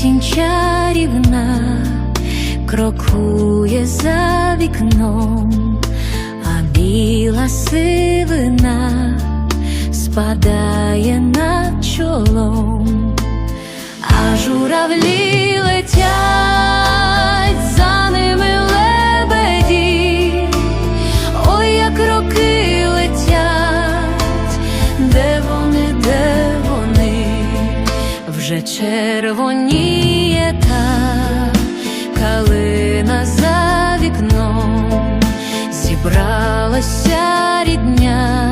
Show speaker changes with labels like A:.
A: Осінь чарівна крокує за вікном, а біла сивина спадає над чолом, а журавлі летять, вже червоніє та калина за вікном, зібралася рідня